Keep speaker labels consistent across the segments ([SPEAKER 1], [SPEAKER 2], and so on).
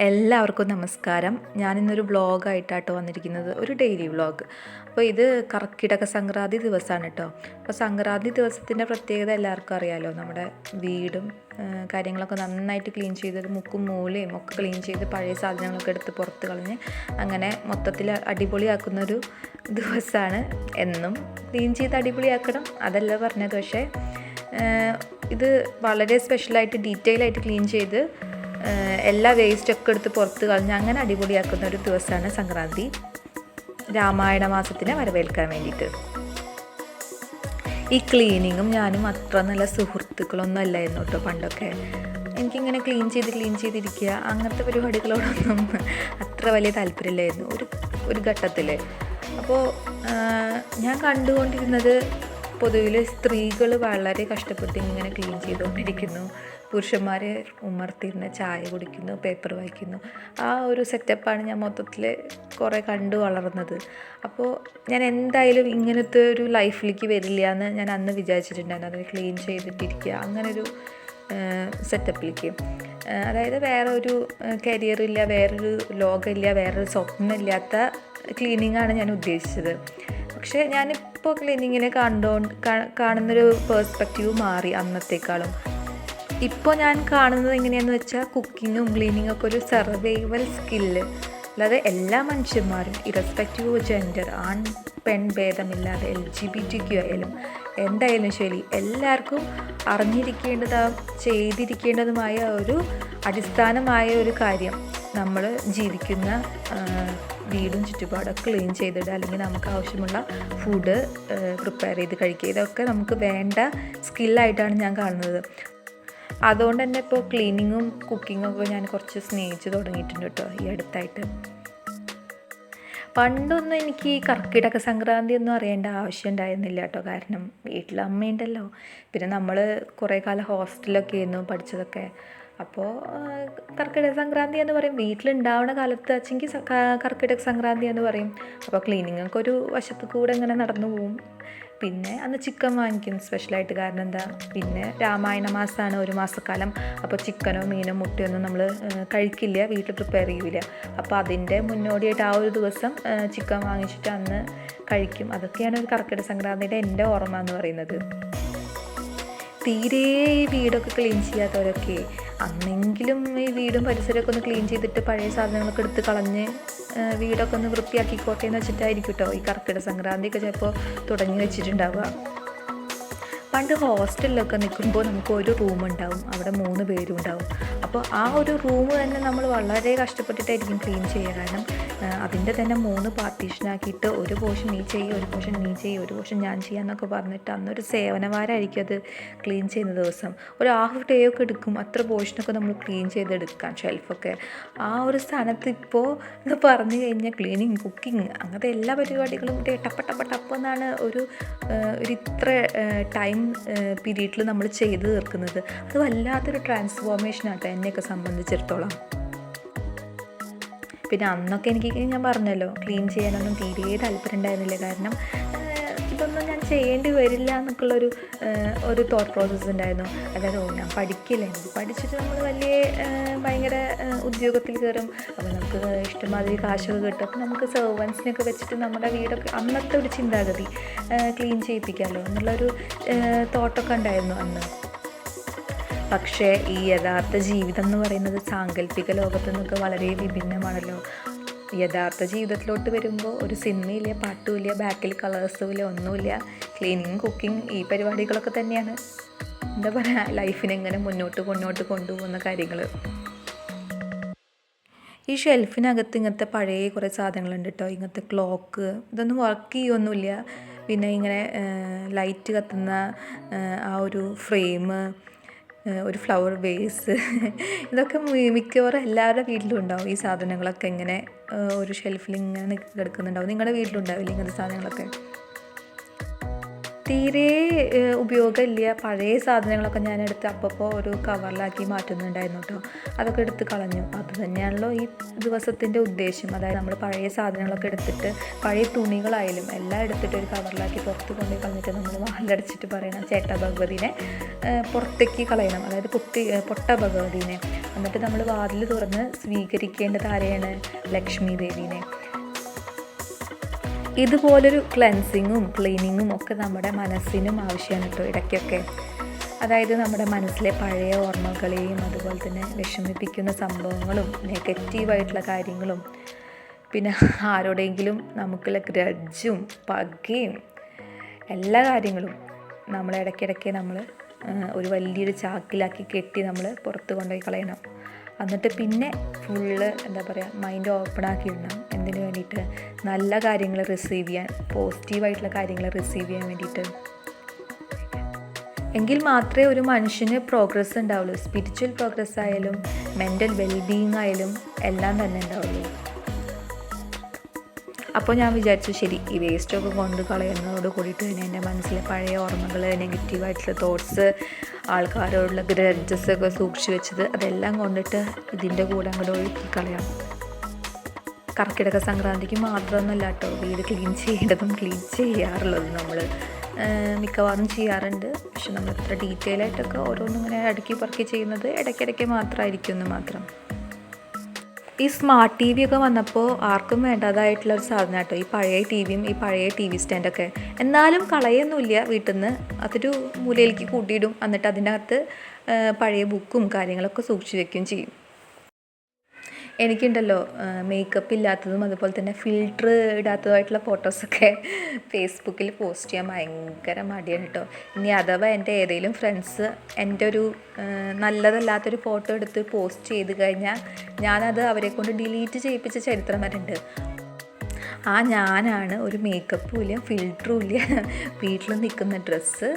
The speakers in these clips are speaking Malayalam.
[SPEAKER 1] എല്ലാവർക്കും നമസ്കാരം. ഞാനിന്നൊരു വ്ളോഗായിട്ടാട്ടോ വന്നിരിക്കുന്നത്. ഒരു ഡെയിലി വ്ളോഗ്. അപ്പോൾ ഇത് കർക്കിടക സംക്രാന്തി ദിവസമാണ് കേട്ടോ അപ്പോൾ സംക്രാന്തി ദിവസത്തിന്റെ പ്രത്യേകത എല്ലാവർക്കും അറിയാമല്ലോ നമ്മുടെ വീടും കാര്യങ്ങളൊക്കെ നന്നായിട്ട് ക്ലീൻ ചെയ്ത് മുക്കും മൂലയും ഒക്കെ ക്ലീൻ ചെയ്ത് പഴയ സാധനങ്ങളൊക്കെ എടുത്ത് പുറത്ത് കളഞ്ഞ് അങ്ങനെ മൊത്തത്തിൽ അടിപൊളിയാക്കുന്ന ഒരു ദിവസമാണ് എന്നും. ക്ലീൻ ചെയ്ത് അടിപൊളിയാക്കണം അതല്ല പറഞ്ഞത്. പക്ഷേ ഇത് വളരെ സ്പെഷ്യലായിട്ട് ഡീറ്റെയിൽ ആയിട്ട് ക്ലീൻ ചെയ്ത് എല്ലാ വേസ്റ്റൊക്കെ എടുത്ത് പുറത്ത് കളഞ്ഞ് അങ്ങനെ അടിപൊളിയാക്കുന്ന ഒരു ദിവസമാണ് സംക്രാന്തി. രാമായണ മാസത്തിനെ വരവേൽക്കാൻ വേണ്ടിയിട്ട്. ഈ ക്ലീനിങ്ങും ഞാനും അത്ര നല്ല സുഹൃത്തുക്കളൊന്നും അല്ലായിരുന്നു കേട്ടോ പണ്ടൊക്കെ. എനിക്കിങ്ങനെ ക്ലീൻ ചെയ്ത് ക്ലീൻ ചെയ്തിരിക്കുക അങ്ങനത്തെ പരിപാടികളോടൊന്നും അത്ര വലിയ താല്പര്യമില്ലായിരുന്നു ഒരു ഒരു ഘട്ടത്തിൽ അപ്പോൾ ഞാൻ കണ്ടുകൊണ്ടിരുന്നത് പൊതുവിൽ സ്ത്രീകൾ വളരെ കഷ്ടപ്പെട്ട് ഇങ്ങനെ ക്ലീൻ ചെയ്തുകൊണ്ടിരിക്കുന്നു. പുരുഷന്മാർ ഉമർത്തിരുന്ന് ചായ കുടിക്കുന്നു പേപ്പർ വായിക്കുന്നു. ആ ഒരു സെറ്റപ്പാണ് ഞാൻ മൊത്തത്തിൽ കുറേ കണ്ടു വളർന്നത്. അപ്പോൾ ഞാൻ എന്തായാലും ഇങ്ങനത്തെ ഒരു ലൈഫിലേക്ക് വരില്ല എന്ന് ഞാൻ അന്ന് വിചാരിച്ചിട്ടുണ്ടായിരുന്നു. അതിനെ ക്ലീൻ ചെയ്തിട്ടിരിക്കുക. അങ്ങനൊരു സെറ്റപ്പിലേക്ക് അതായത് വേറെ ഒരു കരിയറില്ല വേറൊരു ലോകമില്ല വേറൊരു സ്വപ്നമില്ലാത്ത ക്ലീനിങ്ങാണ് ഞാൻ ഉദ്ദേശിച്ചത്. പക്ഷേ ഞാനിപ്പോൾ ക്ലീനിങ്ങിനെ കണ്ടോ കാണുന്നൊരു പേഴ്സ്പെക്റ്റീവ് മാറി അന്നത്തേക്കാളും. ഇപ്പോൾ ഞാൻ കാണുന്നത് എങ്ങനെയാന്ന് വെച്ചാൽ കുക്കിങ്ങും ക്ലീനിങ്ങും ഒക്കെ ഒരു സർവൈവൽ സ്കില്ല് അല്ലാതെ എല്ലാ മനുഷ്യന്മാരും ഇറസ്പെക്റ്റീവ് ജെൻഡർ ആൺ പെൺ ഭേദമില്ലാതെ എൽ ജി ബി ടി ആയാലും എന്തായാലും ശരി എല്ലാവർക്കും അറിഞ്ഞിരിക്കേണ്ടതാ ചെയ്തിരിക്കേണ്ടതുമായ ഒരു അടിസ്ഥാനമായ ഒരു കാര്യം. നമ്മൾ ജീവിക്കുന്ന വീടും ചുറ്റുപാടൊക്കെ ക്ലീൻ ചെയ്തിടുക അല്ലെങ്കിൽ നമുക്ക് ആവശ്യമുള്ള ഫുഡ് പ്രിപ്പയർ ചെയ്ത് കഴിക്കുക. ഇതൊക്കെ നമുക്ക് വേണ്ട സ്കില്ലായിട്ടാണ് ഞാൻ കാണുന്നത്. അതുകൊണ്ട് തന്നെ ഇപ്പോൾ ക്ലീനിങ്ങും കുക്കിങ്ങും ഒക്കെ ഞാൻ കുറച്ച് സ്നേഹിച്ച് തുടങ്ങിയിട്ടുണ്ട് കേട്ടോ ഈ അടുത്തായിട്ട്. പണ്ടൊന്നും എനിക്ക് ഈ കർക്കിടക സംക്രാന്തി ഒന്നും അറിയേണ്ട ആവശ്യം ഉണ്ടായിരുന്നില്ല കേട്ടോ. കാരണം വീട്ടിൽ അമ്മയുണ്ടല്ലോ പിന്നെ നമ്മൾ കുറേ കാലം ഹോസ്റ്റലിലൊക്കെ ആയിരുന്നു പഠിച്ചതൊക്കെ. അപ്പോൾ കർക്കിടക സംക്രാന്തി എന്ന് പറയും. വീട്ടിലുണ്ടാവുന്ന കാലത്ത് വെച്ചെങ്കിൽ കർക്കിടക സംക്രാന്തി എന്ന് പറയും. അപ്പോൾ ക്ലീനിങ് ഒക്കെ ഒരു വശത്ത് കൂടെ ഇങ്ങനെ നടന്നു പോവും. പിന്നെ അന്ന് ചിക്കൻ വാങ്ങിക്കും. സ്പെഷ്യലായിട്ട് കാരണം എന്താ? പിന്നെ രാമായണ മാസമാണ് ഒരു മാസക്കാലം. അപ്പോൾ ചിക്കനോ മീനോ മുട്ടയൊന്നും നമ്മൾ കഴിക്കില്ല. വീട്ടിൽ പ്രിപ്പയർ ചെയ്യില്ല അപ്പോൾ അതിന്റെ മുന്നോടിയായിട്ട് ആ ഒരു ദിവസം ചിക്കൻ വാങ്ങിച്ചിട്ട് അന്ന് കഴിക്കും. അതൊക്കെയാണ് ഒരു കർക്കിടക സംക്രാന്തിയുടെ എന്റെ ഓർമ്മ എന്ന് പറയുന്നത്. തീരെ വീടൊക്കെ ക്ലീൻ ചെയ്യാത്തവരൊക്കെ അന്നെങ്കിലും ഈ വീടും പരിസരമൊക്കെ ഒന്ന് ക്ലീൻ ചെയ്തിട്ട് പഴയ സാധനങ്ങളൊക്കെ എടുത്ത് കളഞ്ഞ് വീടൊക്കെ ഒന്ന് വൃത്തിയാക്കിക്കോട്ടെ എന്ന് വെച്ചിട്ടായിരിക്കും കേട്ടോ ഈ കർക്കിടക സംക്രാന്തിയൊക്കെ ചിലപ്പോൾ തുടങ്ങി വെച്ചിട്ടുണ്ടാവുക. പണ്ട് ഹോസ്റ്റലിലൊക്കെ നിൽക്കുമ്പോൾ നമുക്ക് ഒരു റൂം ഉണ്ടാവും. അവിടെ മൂന്ന് പേരും ഉണ്ടാവും. അപ്പോൾ ആ ഒരു റൂം തന്നെ നമ്മൾ വളരെ കഷ്ടപ്പെട്ടിട്ടായിരിക്കും ക്ലീൻ ചെയ്യുക. കാരണം അതിന്റെ തന്നെ മൂന്ന് പാർട്ടീഷനാക്കിയിട്ട് ഒരു പോർഷൻ നീ ചെയ്യും ഒരു പോർഷൻ നീ ചെയ്യും ഒരു പോർഷൻ ഞാൻ ചെയ്യാന്നൊക്കെ പറഞ്ഞിട്ട് അന്നൊരു സേവനമാരായിരിക്കും അത് ക്ലീൻ ചെയ്യുന്ന ദിവസം. ഒരു ഹാഫ് ഡേ ഒക്കെ എടുക്കും. അത്ര പോർഷനൊക്കെ നമ്മൾ ക്ലീൻ ചെയ്തെടുക്കാൻ ഷെൽഫൊക്കെ ആ ഒരു സ്ഥാനത്ത് ഇപ്പോൾ എന്ന് പറഞ്ഞു കഴിഞ്ഞാൽ ക്ലീനിങ് കുക്കിംഗ് അങ്ങനത്തെ എല്ലാ പരിപാടികളും ടപ്പ ടപ്പ ടപ്പ് എന്നാണ് ഒരു ഒരു ഇത്ര ടൈം പീരീഡിൽ നമ്മൾ ചെയ്ത് തീർക്കുന്നത്. അത് വല്ലാത്തൊരു ട്രാൻസ്ഫോർമേഷൻ ആട്ടോ എന്നെയൊക്കെ സംബന്ധിച്ചിടത്തോളം. പിന്നെ അന്നൊക്കെ എനിക്ക് ഞാൻ പറഞ്ഞല്ലോ ക്ലീൻ ചെയ്യാനൊന്നും തീരെ താല്പര്യം ഉണ്ടായിരുന്നില്ല കാരണം ചെയ്യേണ്ടി വരില്ല എന്നൊക്കെയുള്ളൊരു ഒരു തോട്ട് പ്രോസസ്സ് ഉണ്ടായിരുന്നു. അതായത് ഓ ഞാൻ പഠിക്കില്ല? എനിക്ക് പഠിച്ചിട്ട് നമ്മൾ വലിയ ഭയങ്കര ഉദ്യോഗത്തിൽ കയറും. അപ്പോൾ നമുക്ക് ഇഷ്ടമാതിരി കാശൊക്കെ കിട്ടും. അപ്പോൾ നമുക്ക് സെർവൻസിനൊക്കെ വെച്ചിട്ട് നമ്മുടെ വീടൊക്കെ അന്നത്തെ ഒരു ചിന്താഗതി ക്ലീൻ ചെയ്യിപ്പിക്കാമല്ലോ എന്നുള്ളൊരു തോട്ടൊക്കെ ഉണ്ടായിരുന്നു അന്ന്. പക്ഷേ ഈ യഥാർത്ഥ ജീവിതം എന്ന് പറയുന്നത് സാങ്കല്പിക ലോകത്തു നിന്നൊക്കെ വളരെ വിഭിന്നമാണല്ലോ. യഥാർത്ഥ ജീവിതത്തിലോട്ട് വരുമ്പോൾ ഒരു സിനിമയില്ല പാട്ടുമില്ല ബാക്കിൽ കളേഴ്സും ഇല്ല ഒന്നുമില്ല. ക്ലീനിങ് കുക്കിംഗ് ഈ പരിപാടികളൊക്കെ തന്നെയാണ്. എന്താ പറയുക ലൈഫിനെ എങ്ങനെ മുന്നോട്ട് മുന്നോട്ട് കൊണ്ടുപോകുന്ന കാര്യങ്ങൾ ഈ ഷെൽഫിനകത്ത് ഇങ്ങനത്തെ പഴയ കുറേ സാധനങ്ങളുണ്ട് കേട്ടോ ഇങ്ങനത്തെ ക്ലോക്ക് ഇതൊന്നും വർക്ക് ചെയ്യൊന്നുമില്ല. പിന്നെ ഇങ്ങനെ ലൈറ്റ് കത്തുന്ന ആ ഒരു ഫ്രെയിം ഒരു ഫ്ലവർ വേസ് ഇതൊക്കെ മിക്കവാറും എല്ലാവരുടെ വീട്ടിലും ഉണ്ടാവും ഈ സാധനങ്ങളൊക്കെ ഇങ്ങനെ ഒരു ഷെൽഫിൽ ഇങ്ങനെ കിടക്കുന്നുണ്ടാവും. നിങ്ങളുടെ വീട്ടിലുണ്ടാവില്ലേ ഇങ്ങനത്തെ സാധനങ്ങളൊക്കെ? തീരെ ഉപയോഗമില്ല. പഴയ സാധനങ്ങളൊക്കെ ഞാൻ എടുത്ത് അപ്പോൾ ഒരു കവറിലാക്കി മാറ്റുന്നുണ്ടായിരുന്നു കേട്ടോ അതൊക്കെ എടുത്ത് കളഞ്ഞു. അത് തന്നെയാണല്ലോ ഈ ദിവസത്തിന്റെ ഉദ്ദേശം. അതായത് നമ്മൾ പഴയ സാധനങ്ങളൊക്കെ എടുത്തിട്ട് പഴയ തുണികളായാലും എല്ലാം എടുത്തിട്ട് ഒരു കവറിലാക്കി പുറത്ത് കൊണ്ടുപോയി കളഞ്ഞിട്ട് നമ്മൾ വാലടച്ചിട്ട് പറയണം ചേട്ട ഭഗവതിനെ പുറത്തേക്ക് കളയണം. അതായത് പൊട്ടി പൊട്ട ഭഗവതിനെ. എന്നിട്ട് നമ്മൾ വാതിൽ തുറന്ന് സ്വീകരിക്കേണ്ടത് ആരെയാണ്? ലക്ഷ്മി ദേവീനെ. ഇതുപോലൊരു ക്ലെൻസിങ്ങും ക്ലീനിങ്ങും ഒക്കെ നമ്മുടെ മനസ്സിനും ആവശ്യമാണ് കേട്ടോ ഇടയ്ക്കൊക്കെ. അതായത് നമ്മുടെ മനസ്സിലെ പഴയ ഓർമ്മകളെയും അതുപോലെ തന്നെ വിഷമിപ്പിക്കുന്ന സംഭവങ്ങളും നെഗറ്റീവായിട്ടുള്ള കാര്യങ്ങളും പിന്നെ ആരോടെങ്കിലും നമുക്കുള്ള ഗ്രഡ്ജും പകയും എല്ലാ കാര്യങ്ങളും നമ്മൾ ഇടയ്ക്കിടയ്ക്ക് നമ്മൾ ഒരു വലിയൊരു ചാക്കിലാക്കി കെട്ടി നമ്മൾ പുറത്ത് കൊണ്ടുപോയി കളയണം. എന്നിട്ട് പിന്നെ ഫുള്ള് എന്താ പറയുക മൈൻഡ് ഓപ്പൺ ആക്കി ഇടണം. എന്തിനു വേണ്ടിയിട്ട്? നല്ല കാര്യങ്ങൾ റിസീവ് ചെയ്യാൻ പോസിറ്റീവായിട്ടുള്ള കാര്യങ്ങൾ റിസീവ് ചെയ്യാൻ വേണ്ടിയിട്ട്. എങ്കിൽ മാത്രമേ ഒരു മനുഷ്യന് പ്രോഗ്രസ് ഉണ്ടാവുള്ളൂ. സ്പിരിച്വൽ പ്രോഗ്രസ് ആയാലും മെന്റൽ വെൽബീയിങ് ആയാലും എല്ലാം തന്നെ ഉണ്ടാവുള്ളൂ. അപ്പോൾ ഞാൻ വിചാരിച്ചു ശരി ഈ വേസ്റ്റൊക്കെ കൊണ്ട് കളയുന്നതോട് കൂടിയിട്ട് തന്നെ എന്റെ മനസ്സിലെ പഴയ ഓർമ്മകൾ നെഗറ്റീവായിട്ടുള്ള തോട്ട്സ് ആൾക്കാരോടുള്ള ഗ്രഡ്ജസ് ഒക്കെ സൂക്ഷിച്ച് വെച്ചത് അതെല്ലാം കൊണ്ടിട്ട് ഇതിന്റെ കൂടെ അങ്ങോട്ട് ഒഴുക്കി കളയാം. കർക്കിടക സംക്രാന്തിക്ക് മാത്രമൊന്നുമല്ല കേട്ടോ വീട് ക്ലീൻ ചെയ്യേണ്ടതും ക്ലീൻ ചെയ്യാറുള്ളത് നമ്മൾ മിക്കവാറും ചെയ്യാറുണ്ട്. പക്ഷെ നമ്മൾ ഇത്ര ഡീറ്റെയിൽ ആയിട്ടൊക്കെ ഓരോന്നും ഇങ്ങനെ അടുക്കി പറക്കി ചെയ്യുന്നത് ഇടയ്ക്കിടയ്ക്ക് മാത്രമായിരിക്കും എന്ന് മാത്രം. ഈ സ്മാർട്ട് ടി വി ഒക്കെ വന്നപ്പോൾ ആർക്കും വേണ്ടതായിട്ടുള്ള ഒരു സാധനം കേട്ടോ ഈ പഴയ ടി വിയും ഈ പഴയ ടി വി സ്റ്റാൻഡൊക്കെ എന്നാലും കളയൊന്നുമില്ല വീട്ടിൽ നിന്ന് അതൊരു മൂലയിലേക്ക് കൂട്ടിയിടും. എന്നിട്ട് അതിനകത്ത് പഴയ ബുക്കും കാര്യങ്ങളൊക്കെ സൂക്ഷിച്ച് വെക്കുകയും ചെയ്യും. എനിക്കുണ്ടല്ലോ മേക്കപ്പ് ഇല്ലാത്തതും അതുപോലെ തന്നെ ഫിൽറ്റർ ഇടാത്തതുമായിട്ടുള്ള ഫോട്ടോസൊക്കെ ഫേസ്ബുക്കിൽ പോസ്റ്റ് ചെയ്യാൻ ഭയങ്കര മടിയാണ് കേട്ടോ. ഇനി അഥവാ എന്റെ ഏതെങ്കിലും ഫ്രണ്ട്സ് എന്റെ ഒരു നല്ലതല്ലാത്തൊരു ഫോട്ടോ എടുത്ത് പോസ്റ്റ് ചെയ്ത് കഴിഞ്ഞാൽ ഞാനത് അവരെ കൊണ്ട് ഡിലീറ്റ് ചെയ്യിപ്പിച്ച ചരിത്രം വരെ ഉണ്ട് ആ ഞാനാണ് ഒരു മേക്കപ്പും ഇല്ല ഫിൽറ്ററും ഇല്ല. വീട്ടിൽ നിൽക്കുന്ന ഡ്രസ്സ്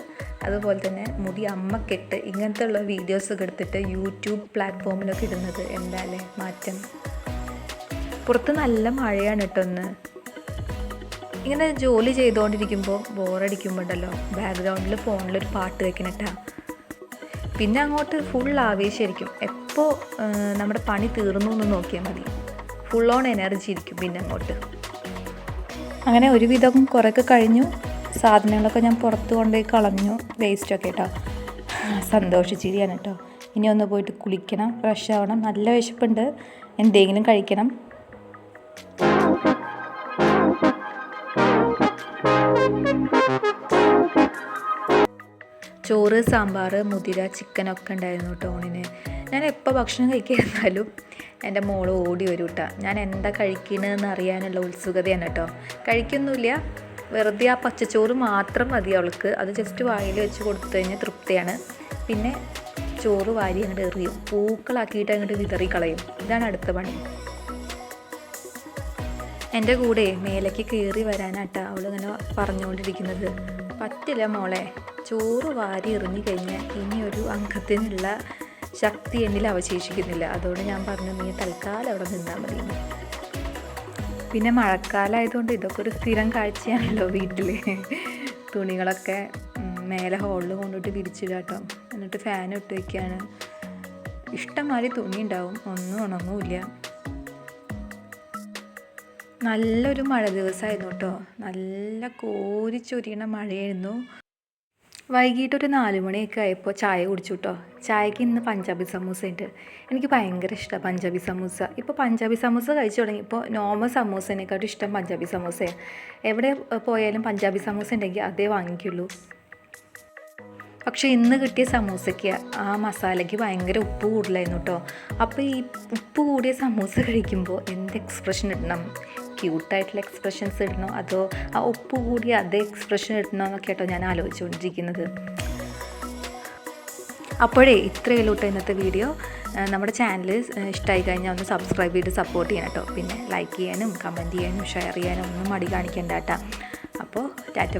[SPEAKER 1] അതുപോലെ തന്നെ മുടി അമ്മക്കിട്ട് ഇങ്ങനത്തെ ഉള്ള വീഡിയോസൊക്കെ എടുത്തിട്ട് യൂട്യൂബ് പ്ലാറ്റ്ഫോമിലൊക്കെ ഇടുന്നത് എന്താ അല്ലേ മാറ്റം? പുറത്ത് നല്ല മഴയാണ് കേട്ടോ ഒന്ന് ഇങ്ങനെ ജോലി ചെയ്തുകൊണ്ടിരിക്കുമ്പോൾ ബോറടിക്കുമ്പോൾ ഉണ്ടല്ലോ ബാക്ക്ഗ്രൗണ്ടിൽ ഫോണിലൊരു പാട്ട് വെക്കണട്ടാ. പിന്നെ അങ്ങോട്ട് ഫുൾ ആവേശമായിരിക്കും എപ്പോൾ നമ്മുടെ പണി തീർന്നു എന്ന് നോക്കിയാൽ മതി. ഫുൾ ഓൺ എനർജി ഇരിക്കും പിന്നെ അങ്ങോട്ട്. അങ്ങനെ ഒരുവിധം കുറേയൊക്കെ കഴിഞ്ഞു. സാധനങ്ങളൊക്കെ ഞാൻ പുറത്ത് കൊണ്ടുപോയി കളഞ്ഞു. വേസ്റ്റൊക്കെ കേട്ടോ സന്തോഷിച്ചിരിയാണ് കേട്ടോ ഇനി ഒന്ന് പോയിട്ട് കുളിക്കണം ഫ്രഷ് ആവണം. നല്ല വിശപ്പുണ്ട്. എന്തെങ്കിലും കഴിക്കണം. ചോറ് സാമ്പാർ മുതിര ചിക്കനൊക്കെ ഉണ്ടായിരുന്നു കേട്ടോ ഊണിന് ഞാൻ എപ്പോൾ ഭക്ഷണം കഴിക്കായിരുന്നാലും എന്റെ മോൾ ഓടി വരും കേട്ടോ ഞാൻ എന്താ കഴിക്കണമെന്ന് അറിയാനുള്ള ഉത്സുകതയാണ് കേട്ടോ കഴിക്കൊന്നുമില്ല. വെറുതെ ആ പച്ചച്ചോറ് മാത്രം മതി അവൾക്ക്. അത് ജസ്റ്റ് വായിൽ വെച്ച് കൊടുത്തു കഴിഞ്ഞാൽ തൃപ്തിയാണ്. പിന്നെ ചോറ് വാരി അങ്ങോട്ട് എറിയും. പൂക്കളാക്കിയിട്ട് അങ്ങോട്ട് വിതറി കളയും. ഇതാണ് അടുത്ത പണി. എന്റെ കൂടെ മേലേക്ക് കയറി വരാനാട്ടാ അവളിങ്ങനെ പറഞ്ഞുകൊണ്ടിരിക്കുന്നത്. പറ്റില്ല മോളെ. ചോറ് വാരി എറിഞ്ഞു കഴിഞ്ഞാൽ ഇനി ഒരു അംഗത്തിനുള്ള ശക്തി എന്നിൽ അവശേഷിക്കുന്നില്ല. അതുകൊണ്ട് ഞാൻ പറഞ്ഞു നീ തൽക്കാലം അവിടെ നിന്നാൽ മതി. പിന്നെ മഴക്കാലമായതുകൊണ്ട് ഇതൊക്കെ ഒരു സ്ഥിരം കാഴ്ചയാണല്ലോ വീട്ടിൽ തുണികളൊക്കെ മേലെ ഹോളിൽ കൊണ്ടിട്ട് വിരിച്ചിടുക കേട്ടോ എന്നിട്ട് ഫാൻ ഇട്ട് വയ്ക്കുകയാണ് ഇഷ്ടംമാതിരി തുണി ഉണ്ടാവും. ഒന്നും ഉണങ്ങൂല്ല. നല്ലൊരു മഴ ദിവസമായിരുന്നു കേട്ടോ. നല്ല കോരിച്ചൊരിയണ മഴയായിരുന്നു. വൈകിട്ട് ഒരു നാല് മണിയൊക്കെ ആയപ്പോൾ ചായ കുടിച്ചു കേട്ടോ ചായക്ക് ഇന്ന് പഞ്ചാബി സമൂസ ഉണ്ട്. എനിക്ക് ഭയങ്കര ഇഷ്ടമാണ് പഞ്ചാബി സമൂസ. ഇപ്പോൾ പഞ്ചാബി സമൂസ കഴിച്ചു തുടങ്ങി. ഇപ്പോൾ നോർമൽ സമൂസേനെക്കാട്ടും ഇഷ്ടം പഞ്ചാബി സമൂസയാണ് എവിടെ പോയാലും പഞ്ചാബി സമൂസ ഉണ്ടെങ്കിൽ അതേ വാങ്ങിക്കുള്ളൂ. പക്ഷേ ഇന്ന് കിട്ടിയ സമൂസയ്ക്ക് ആ മസാലയ്ക്ക് ഭയങ്കര ഉപ്പ് കൂടുതലായിരുന്നു കേട്ടോ അപ്പോൾ ഈ ഉപ്പ് കൂടിയ സമൂസ കഴിക്കുമ്പോൾ എന്ത് എക്സ്പ്രഷൻ ഇടണം? ക്യൂട്ടായിട്ടുള്ള എക്സ്പ്രഷൻസ് ഇടണോ? അതോ ആ ഉപ്പ് കൂടിയ അതേ എക്സ്പ്രഷൻ ഇടണോ എന്നൊക്കെ കേട്ടോ ഞാൻ ആലോചിച്ചുകൊണ്ടിരിക്കുന്നത്. അപ്പോഴേ ഇത്രയേ ഉള്ളൂ ഇന്നത്തെ വീഡിയോ നമ്മുടെ ചാനൽ ഇഷ്ടമായി കഴിഞ്ഞാൽ ഒന്ന് സബ്സ്ക്രൈബ് ചെയ്ത് സപ്പോർട്ട് ചെയ്യണം കേട്ടോ. പിന്നെ ലൈക്ക് ചെയ്യാനും കമന്റ് ചെയ്യാനും ഷെയർ ചെയ്യാനും ഒന്നും മടി കാണിക്കേണ്ട കേട്ടോ. അപ്പോൾ ടാറ്റ